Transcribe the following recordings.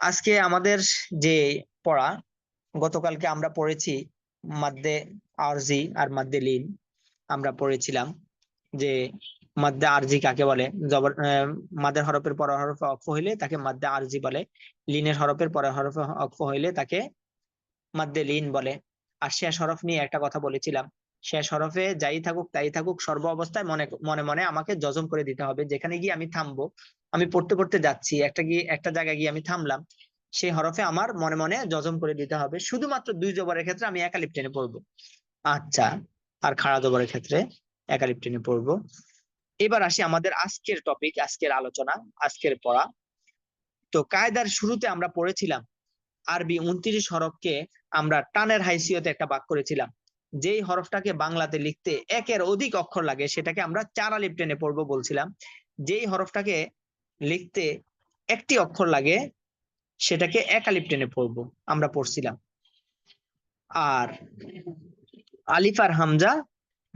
আজকে আমাদের যে পড়া, গতকালকে আমরা পড়েছি মাদ্দে আরজি আর মাদ্দে লিন। আমরা পড়েছিলাম যে মাদ্দে আরজি কাকে বলে? জবর মাদের হরফের পর হরফে অক্ফ হইলে তাকে মাদ্দে আরজি বলে। লিনের হরফের পর হরফে অক্ফ হইলে তাকে মাদ্দে লিন বলে। আর শেষ হরফ নিয়ে একটা কথা বলেছিলাম। শেষ হরফে যাই থাকুক, তাই থাকুক, সর্ব অবস্থায় মনে মনে মনে আমাকে জজম করে দিতে হবে। যেখানে গিয়ে আমি থামবো, আমি পড়তে পড়তে যাচ্ছি, একটা গিয়ে, একটা জায়গায় গিয়ে আমি থামলাম সেই হরফে আমার মনে মনে জজম করে দিতে হবে। শুধুমাত্র দুই জবরের ক্ষেত্রে আমি একালিপ টেনে পড়ব। আচ্ছা আর খাড়া জবরের ক্ষেত্রে একালিপ টেনে পড়ব। এবার আসি আমাদের আজকের টপিক আজকের আলোচনা, আজকের পড়া। তো কায়দার শুরুতে আমরা পড়েছিলাম, আরবি উনত্রিশ হরফকে আমরা টানের হাইসিয়তে একটা বাক করেছিলাম যেই হরফটাকে বাংলাতে লিখতে একের অধিক অক্ষর লাগে, সেটাকে আমরা চার আলিপ টেনে পড়ব বলছিলাম। যেই হরফটাকে লিখতে একটি অক্ষর লাগে, সেটাকে এক আলিপ টেনে পড়ব আমরা পড়ছিলাম। আর আলিফ আর হামজা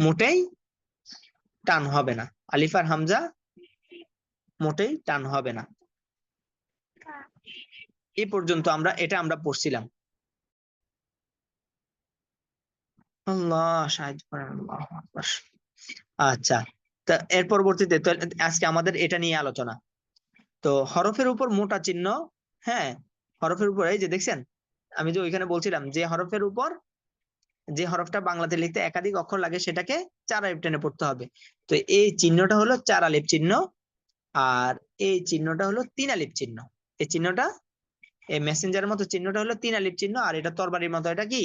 মোটেই টান হবে না। আলিফ আর হামজা মোটেই টান হবে না। এ পর্যন্ত আমরা, এটা আমরা পড়ছিলাম। আচ্ছা তা এর পরবর্তীতে, তো আজকে আমাদের এটা নিয়ে আলোচনা। তো হরফের উপর মোটা চিহ্ন হ্যাঁ হরফের উপর, এই যে দেখছেন, আমি যে ওইখানে বলছিলাম যে হরফের উপর যে হরফটা বাংলাতে লিখতে একাধিক অক্ষর লাগে, সেটাকে চার আলিপ টেনে পড়তে হবে। তো এই চিহ্নটা হলো চার আলিপ চিহ্ন, আর এই চিহ্নটা হলো তিন আলিপ চিহ্ন। এই চিহ্নটা, এই মেসেঞ্জারের মতো চিহ্নটা হলো তিন আলিপ চিহ্ন, আর এটা তরবারির মতো, এটা কি?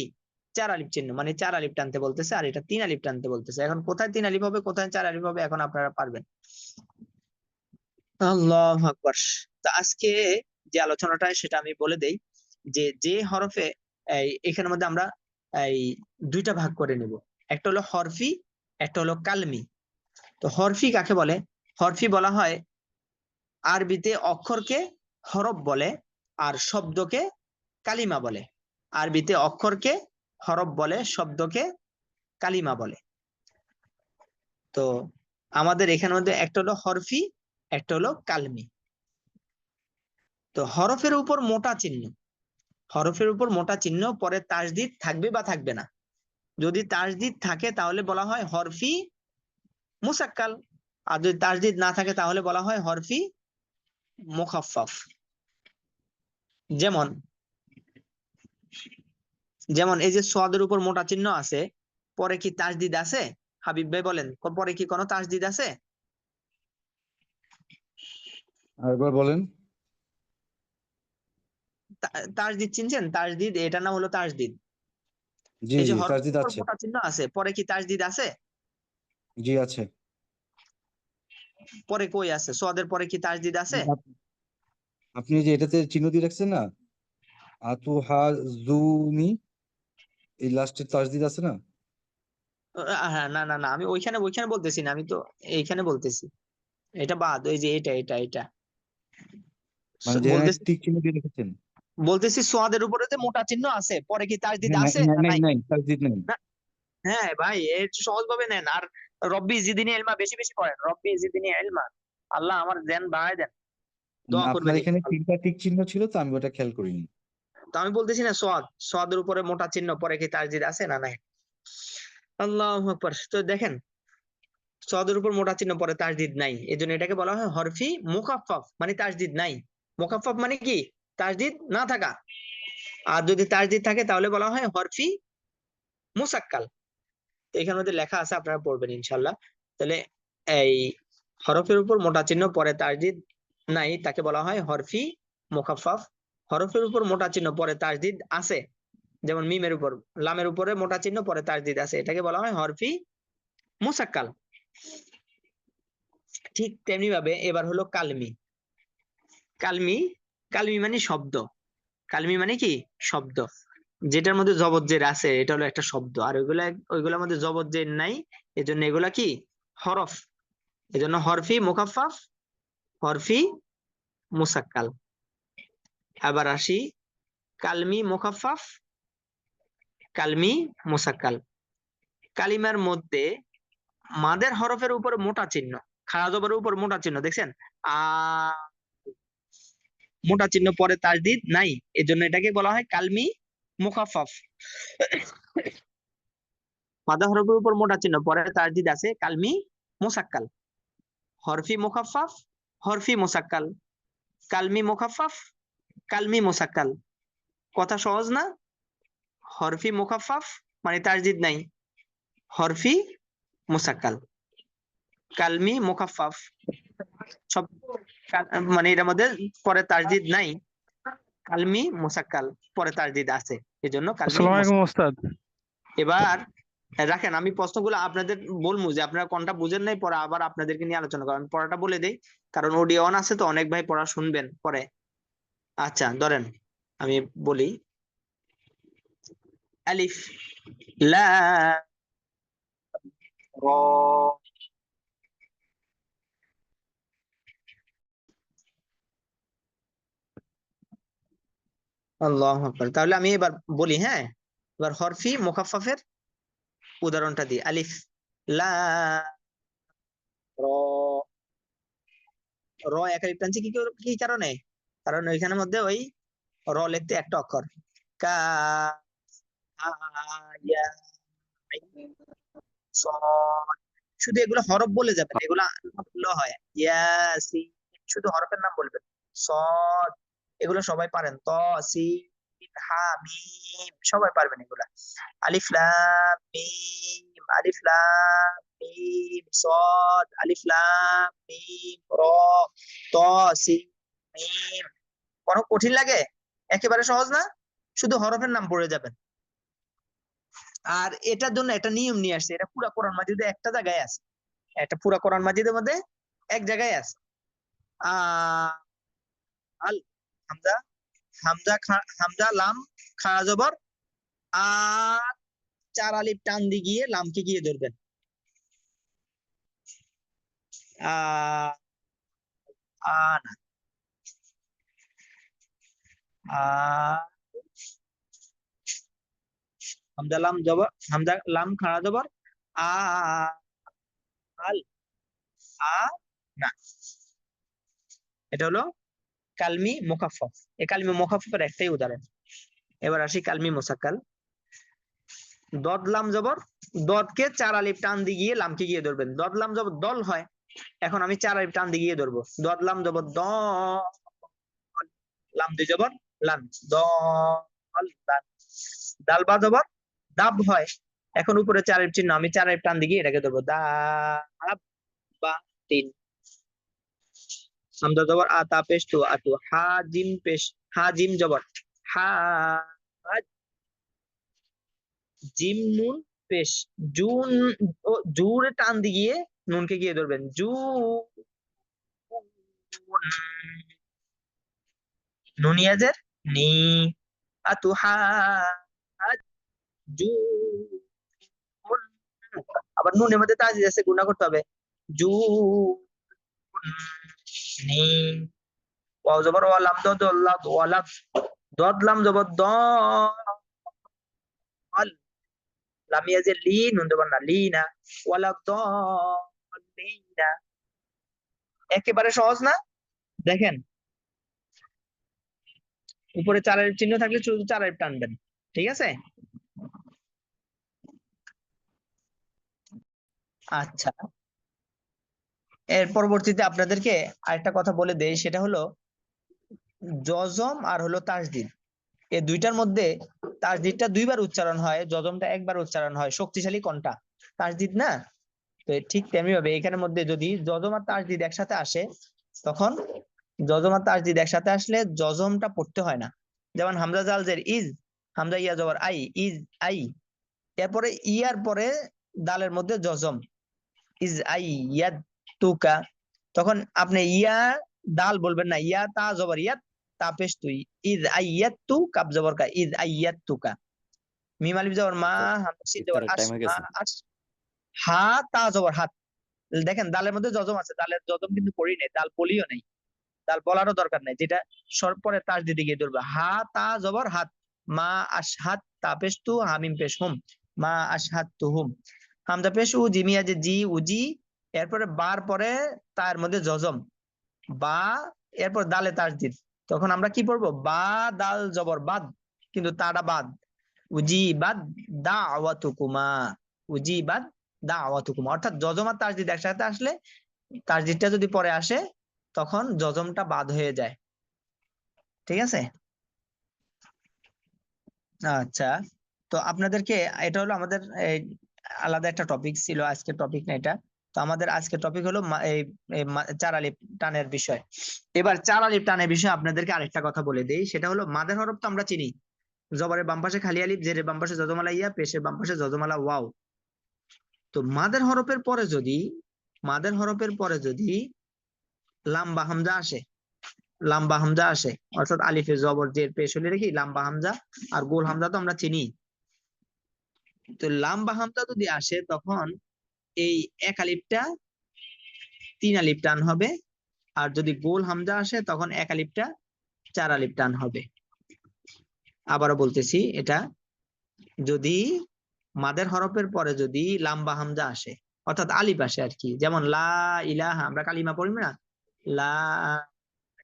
চার আলিপ চিহ্ন মানে চার আলিপ টানতে বলতেছে আর এটা তিন আলিপ টানতে বলতেছে। এখন কোথায় তিন আলিপ হবে, কোথায় চার আলিপ হবে, এখন আপনারা পারবেন। আজকে যে আলোচনাটা, সেটা আমি বলে দেই যে যে হরফে এখানের মধ্যে আমরা এই দুইটা ভাগ করে নেব। একটা হলো হরফি, একটা হলো কালমি। তো হরফি কাকে বলে? হরফি বলা হয় আরবিতে অক্ষরকে হরফ বলে আর শব্দকে কালিমা বলে। আরবিতে অক্ষরকে হরফ বলে, শব্দকে কালিমা বলে। তো আমাদের এখানের মধ্যে একটা হলো হরফি, একটা হলো কালমি। তো হরফের উপর মোটা চিহ্ন। হরফের উপর মোটা চিহ্ন, পরে তাসদিদ থাকবে বা থাকবে না। যদি তাসদিদ থাকে, তাহলে বলা হয় হরফি মুসাক্কাল। আর যদি তাসদিদ না থাকে, তাহলে বলা হয় হরফি মুখাফফাফ। যেমন যেমন এই যে সোয়াদের উপর মোটা চিহ্ন আছে পরে কি তাসদিদ আছে? হাবিব ভাই বলেন পরে কি কোনো তাসদিদ আছে? আরেকবার বলেন। তাসদিদ চিনছেন? তাসদিদ এটার নাম হলো তাসদিদ জি জি তাসদিদ আছে। মোটা চিহ্ন আছে পরে কি তাসদিদ আছে? জি আছে। পরে কই আছে? সোয়াদের পরে কি তাসদিদ আছে? আপনি যে এটাতে চিহ্ন দিয়ে রাখছেন না? আতু হাজুনি এই লাস্টের তাসদিদ আছে না? হ্যাঁ না না না আমি ওইখানে ওইখানে বলতেছি না আমি তো এইখানে বলতেছি। এটা বাদ ওই যে এটা এটা এটা। মানে যেখানে বলতেছি টিক চিহ্ন দিয়ে রেখেছেন? বলতেছি সোয়াদের উপরে যে মোটা চিহ্ন আছে পরে কি তাসদিদ হ্যাঁ, আছে? নাই না নাই নাই। তাসদিদ নাই। হ্যাঁ ভাই একটু সহজ ভাবে নেন। আর রব্বি জিদিনি এলমা বেশি বেশি করেন রব্বি জিদিনি এলমা আল্লাহ আমার দেন বাড়ায় দেন। দোয়া করবেন আপনার এখানে। তিনটা টিক চিহ্ন ছিল তো আমি ওটা খেয়াল করিনি। তো আমি বলতেছি না সোয়াদ সোয়াদের উপরে মোটা চিহ্ন পরে কি তাসদিদ আছে না নাই? আল্লাহু তো দেখেন সোয়াদের উপর মোটা চিহ্ন পরে তাসদিদ নাই। এজন্য এটাকে বলা হয় হরফি মুখাফফাফ মানে তাসদিদ নাই। মুখাফফাফ মানে কি? তাসদিদ না থাকা। আর যদি তাসদিদ থাকে, তাহলে বলা হয় হরফি মুসাক্কাল। এখানে মধ্যে লেখা আছে, আপনারা পড়বেন ইনশাল্লাহ তাহলে এই হরফের উপর মোটা চিহ্ন পরে তাসদিদ নাই, তাকে বলা হয় হরফি মুখাফফাফ। হরফের উপর মোটা চিহ্ন, পরে তাসদিদ আছে। যেমন মিমের উপর, লামের উপরে মোটা চিহ্ন, পরে তাসদিদ আছে। এটাকে বলা হয় হরফি মুসাক্কাল। ঠিক তেমনি ভাবে এবার হলো কালমি। কালমি কালমি মানে শব্দ। কালমি মানে কি? শব্দ। যেটার মধ্যে জবজ্জের আছে, এটা হলো একটা শব্দ। আর ওইগুলা, ওইগুলোর মধ্যে জবজ্জের নাই। এজন্য এগুলা কি? হরফ। এজন্য হরফি মুখাফফাফ, হরফি মুসাক্কাল। আবার আসি। কালমি মুখাফফাফ, কালমি মুসাক্কাল। কালিমার মধ্যে মাদের হরফের উপরে মোটা চিহ্ন খাড়া উপর মোটা চিহ্ন, দেখছেন? মোটা চিহ্ন পরে তাজদিদ নাই, এজন্য এটাকে বলা হয় কালমি মুখাফফাফ। মাদা হরফের উপর মোটা চিহ্ন, পরে তাজদিদ আছে কালমি মুসাক্কাল। হরফি মুখাফফাফ, হরফি মুসাক্কাল। কালমি মুখাফফাফ কালমি মুসাক্কাল। কথা সহজ না? হরফি মুখাফফাফ মানে তাজদিদ নাই। হরফি মুসাক্কাল। কালমি মুখাফফাফ। সব মানে এটার মধ্যে পরে তাজদিদ নাই। কালমি মুসাক্কাল পরে তাজদিদ আছে। এজন্য কালমি ওস্তাদ। এবার রাখেন আমি প্রশ্নগুলো আপনাদের বলব যে আপনারা কোনটা বুঝেন নাই পরে আবার আপনাদেরকে নিয়ে আলোচনা করেন পড়াটা বলে দেই কারণ অডিও অন আছে তো অনেক ভাই পড়া শুনবেন পরে। আচ্ছা ধরেন আমি বলি, আলিফ, লা, র, আল্লাহু আকবার। তাহলে আমি এবার বলি হ্যাঁ? এবার হরফি, মুখাফফাফের উদাহরণটা দিই। আলিফ, লা, র র, এক আলিফ টানছি কি কি কারণে? কারণ ওইখানের মধ্যে ওই র লিখতে একটা অক্ষর। কা শুধু এগুলো হরফ বলে যাবেন এগুলো হয়। ইয়াসি শুধু হরফের নাম বলবেন সদ এগুলো সবাই পারেন। ত, সি সবাই পারবেন এগুলা। আলিফ লাম মিম আলিফ লাম মিম সদ আলিফ লাম মিম র, ত, সি মিম কোনো কঠিন লাগে? একেবারে সহজ না? শুধু হরফের নাম পড়ে যাবেন। আর এটার জন্য একটা নিয়ম নিয়ে আসছে। এটা পুরা কোরআন মাজিদে একটা জায়গায় আছে। এটা পুরা কোরআন মাজিদের মধ্যে এক জায়গায় আছে। আল, হামজা লাম খাড়া আর চার আলিফ টান দিয়ে গিয়ে লামকে গিয়ে ধরবেন। আনা লাম খাড়া আল, আ এটা হলো কালমি কালমি একটাই উদাহরণ। এবার আসি কালমি মুসাক্কাল। দদ লাম জবর, দদকে চার আলিফ টান দিয়ে গিয়ে লামকে গিয়ে ধরবেন। দদ লাম জবর দল হয়, এখন আমি চার আলিফ টান দিয়ে গিয়ে ধরবো। দদ লাম জবর দ, লাম দুই জবর দল লাম দাল বা জবর দাব হয়। এখন উপরে চার আলিফ চিহ্ন, আমি চার আলিফ টান গিয়ে এটাকে ধরবো। দাব বা তিন হামজা জবর পেশ, তু পেশ জবর হা, জিম, নুন, পেশ। জুন জুরে টান দিয়ে নুনকে গিয়ে ধরবেন। জু নুনিয়াজের নি আতু হা জু। আবার নুনের মধ্যে তাজিদ আছে গুণা করতে হবে। জু নি। ওয়াও জবর, ওয়া লাম দদ লাদ ওয়া লাদ দদ, লাম জবর দ। আল। লাম ইয়াজে লি, নুন জবর না লিনা ওয়া লাদ লিনা একেবারে সহজ না? দেখেন উপরে চারের চিহ্ন থাকলে শুধু চারের টানবেন, ঠিক আছে? আচ্ছা। এর পরবর্তীতে আপনাদেরকে আরেকটা কথা বলে দেই, সেটা হলো জজম আর হলো তাসদিদ। এই দুইটার মধ্যে তাসদিদটা দুইবার উচ্চারণ হয় জজমটা একবার উচ্চারণ হয়, শক্তিশালী কোনটা? তাসদিদ না? তো ঠিক তেমনি ভাবে এখানের মধ্যে যদি জজম আর তাসদিদ একসাথে আসে, তখন জজম আর তাসদিদ একসাথে আসলে জজমটা পড়তে হয় না। যেমন হামজা জালজের ইজ হামজা ইয়া জবর আই ইজ আই। এরপরে ইয়ার পরে দালের মধ্যে জজম ইজ আই ইয়াদ তুকা। তখন আপনি ইয়া দাল বলবেন না ইয়া তা জবর ইয়াত তা পেশ তুই। ইজ আইয়াত তু কাব জবর কা ইজ আইয়াত তুকা। মিম আলিফ জবর মা হামজা সিন জবর আস হা তা জবর হাত। দেখেন দালের মধ্যে জজম আছে। দালের জজম কিন্তু পড়ি নাই দাল বলিও নাই। দাল বলারও দরকার নাই, যেটা সর পরে তাস দিতে গিয়ে ধরবে। হা, তা, জবর, হাত। মা আশহাত তা, পেশ, তু, হামিম, পেশ, হুম। মা আশহাত তু, হুম। হামজা, পেশ, উ জিমিয়া যে জি উজি এরপরে বার পরে তার মধ্যে জজম। বা, এরপর দালে তাসদিদ তখন আমরা কি পড়ব? বা, দাল, জবর, বাদ। কিন্তু তাটা বাদ। উজি বাদ, দা আওয়াতুকুমা উজি বাদ, দা আওয়াতুকুমা অর্থাৎ জজম আর তাসদিদ একসাথে আসলে তাসদিদটা যদি পরে আসে তখন জজমটা বাদ হয়ে যায়। ঠিক আছে? আচ্ছা তো আপনাদেরকে এটা হলো আমাদের আলাদা একটা টপিক ছিল, আজকের টপিক না এটা। তো আমাদের আজকের টপিক হলো এই এই মা- চার আলিফ টানের বিষয়। এবার চার আলিফ টানের বিষয়ে আপনাদেরকে আরেকটা কথা বলে দেই, সেটা হলো মাদের হরফ তো আমরা চিনি। জবরের বাম পাশে খালি আলিফ জেরের বাম পাশে যজমালা ইয়া, পেশের বাম পাশে যজমালা ওয়াও। তো মাদের হরফের পরে যদি, মাদের হরফের পরে যদি লাম্বা হামজা আসে। লাম্বা হামজা আসে। অর্থাৎ আলিফে জবর জের পেশ হলে রেখি লাম্বা হামজা আর গোল হামজা তো আমরা চিনি। তো লাম্বা হামজা যদি আসে তখন এই এক আলিফটা তিন আলিফ টান হবে। আর যদি গোল হামজা আসে তখন এক আলিফটা চার আলিফ টান হবে। আবারও বলতেছি এটা যদি মাদের হরফের পরে যদি লাম্বা হামজা আসে, অর্থাৎ আলিফ আসে আর কি, যেমন লা ইলাহা, আমরা কালিমা পড়ি না লা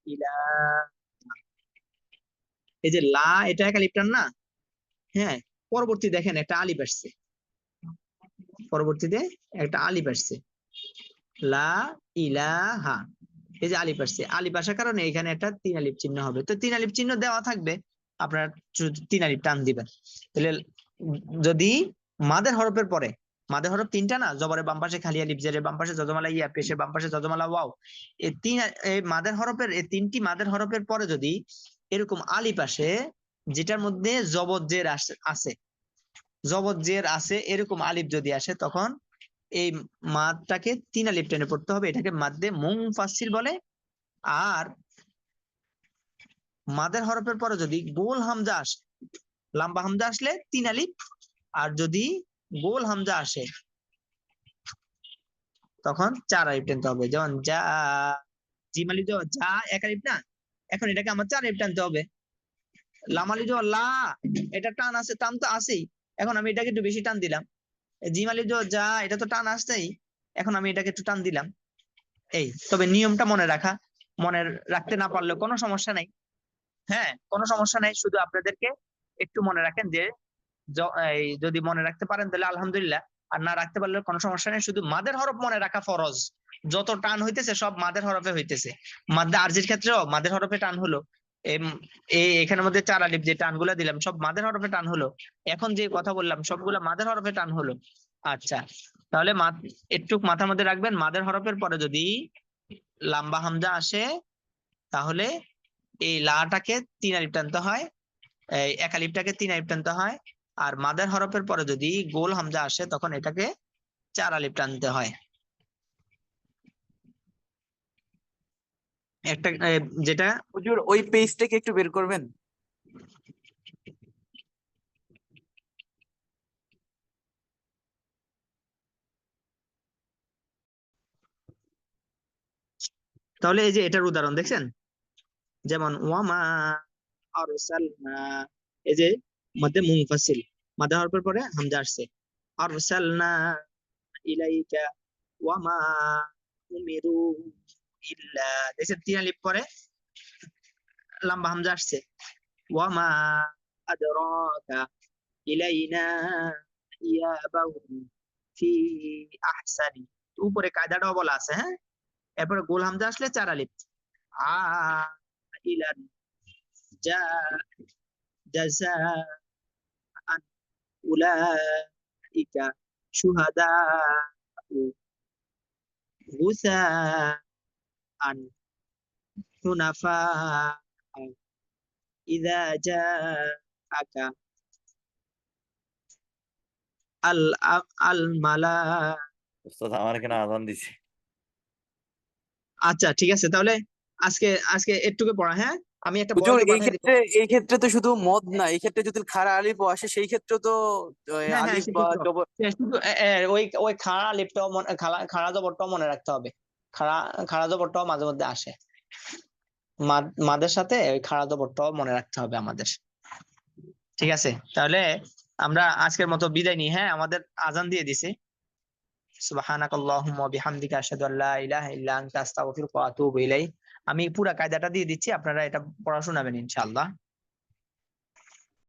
ইলাহা এই যে লা, এটা এক আলিফ টান না? হ্যাঁ পরবর্তী দেখেন একটা আলিফ আসছে। পরবর্তীতে একটা আলিফ আসছে। লা ইলাহা, এই যে আলিফ আসছে। আলিফ আসার কারণে এখানে একটা তিন আলিফ চিহ্ন হবে। তো তিন আলিফ চিহ্ন দেওয়া থাকবে, আপনার তিন আলিফ টান দিবেন। তাহলে যদি মাদের হরফের পরে মাদের হরফ তিনটা না? জবরের বাম পাশে খালি আলিফ জেরের বাম পাশে যজমালা ইয়া, পেশের বাম পাশে যজমালা ওয়াও। এই তিন এই মাদের হরফের এই তিনটি মাদের হরফের পরে যদি এরকম আলিফ আসে, যেটার মধ্যে জবর, জের আছে, জবর, জের আছে, এরকম আলিফ যদি আসে, তখন এই মাদটাকে তিন আলিফ টেনে পড়তে হবে। এটাকে মাদ্দে মুংফাসিল বলে। আর মাদের হরফের পরে যদি গোল হামজা আসে, লম্বা হামজা আসলে তিন আলিফ। আর যদি গোল হামজা আসে। তখন চার আলিফ টেনতে হবে। যেমন যা জিমালি তো যা, এক আলিফ না, এখন এটাকে আমার চার আলিফ টানতে হবে। লামালি তো লা, এটা টান আছে, টান তো আছেই। এখন আমি এটাকে একটু বেশি টান দিলাম। জিমালি তো যা, এটা তো টান আসছেই এখন আমি এটাকে একটু টান দিলাম। এই, তবে নিয়মটা মনে রাখা। মনে রাখতে না পারলে কোনো সমস্যা নাই। হ্যাঁ কোনো সমস্যা নাই। শুধু আপনাদেরকে একটু মনে রাখেন যে য- যদি মনে রাখতে পারেন, তাহলে আলহামদুলিল্লাহ। আর না রাখতে পারলে কোনো সমস্যা নেই, শুধু মাদের হরফ মনে রাখা ফরজ। যত টান হইতেছে, সব মাদের হরফে হইতেছে। মাদ্দা আরজির ক্ষেত্রেও মাদের হরফে টান হলো। এখানের মধ্যে চার আলিফ যে টানগুলা দিলাম, সব মাদের হরফে টান হলো। এখন যে কথা বললাম, সবগুলা মাদের হরফে টান হলো। আচ্ছা তাহলে একটু মাথার মধ্যে রাখবেন, মাদের হরফের পরে যদি লাম্বা হামজা আসে, তাহলে এই লাটাকে তিন আলিফ টানতে হয় এক আলিফটাকে তিন আলিফ টানতে হয়। আর মাদার হরফের পরে যদি গোল হামজা আসে তখন এটাকে চার আলিফ টানতে হয়। একটা যেটা হুজুর ওই পেজটাকে একটু বের করবেন। তাহলে এই যে এটার উদাহরণ দেখছেন? যেমন ওয়ামা আরসালনা এই যে মধ্যে মুনফাসিল। মাদা পরে হামজা আসছে। আরসালনা ইলাইকা ওয়ামা উমিরু ইল্লা। দেখছেন তিন পরে লম্বা হামজা আসছে। ওয়ামা আদরাকা ইলাইনা ইয়াবাহুম ফি আহসানি। উপরে কায়দাটাও বলা আছে হ্যাঁ? এরপরে গোল হামজা আসলে চার আলিফ। আ ইলান যা জাযা আন উলাইকা শুহাদা গুসা আন হুনাফা ইদা জাআকা আল আল মালা উস্তাদ আমার এখানে আজান দিছে আচ্ছা ঠিক আছে। তাহলে আজকে আজকে একটুকে পড়া হ্যাঁ? আমি একটা হুজুর এই ক্ষেত্রে এই ক্ষেত্রে তো শুধু মদ না এই ক্ষেত্রে যদি খাড়া আলিফও আসে সেই ক্ষেত্রে তো হ্যাঁ, হ্যাঁ, আলিফ বা জবর এ, ওই ওই খাড়া মনে খাড়া জবরটাও মনে রাখতে হবে। খাড়া খাড়া জবরটাও মাঝে মধ্যে আসে। মাদ- মাদের সাথে ওই খাড়া জবরটাও মনে রাখতে হবে আমাদের। ঠিক আছে? তাহলে আমরা আজকের মতো বিদায় নিই। হ্যাঁ আমাদের আজান দিয়ে দিছে। সুবহানাকাল্লাহুম্মা ওয়া বিহামদিকা আশহাদু আল্লা ইলাহা ইল্লা আনতা আস্তাগফিরুকা ওয়া আতুবু ইলাইক। আমি পুরা কায়দাটা দিয়ে দিচ্ছি আপনারা এটা পড়া শোনাবেন ইনশাআল্লাহ।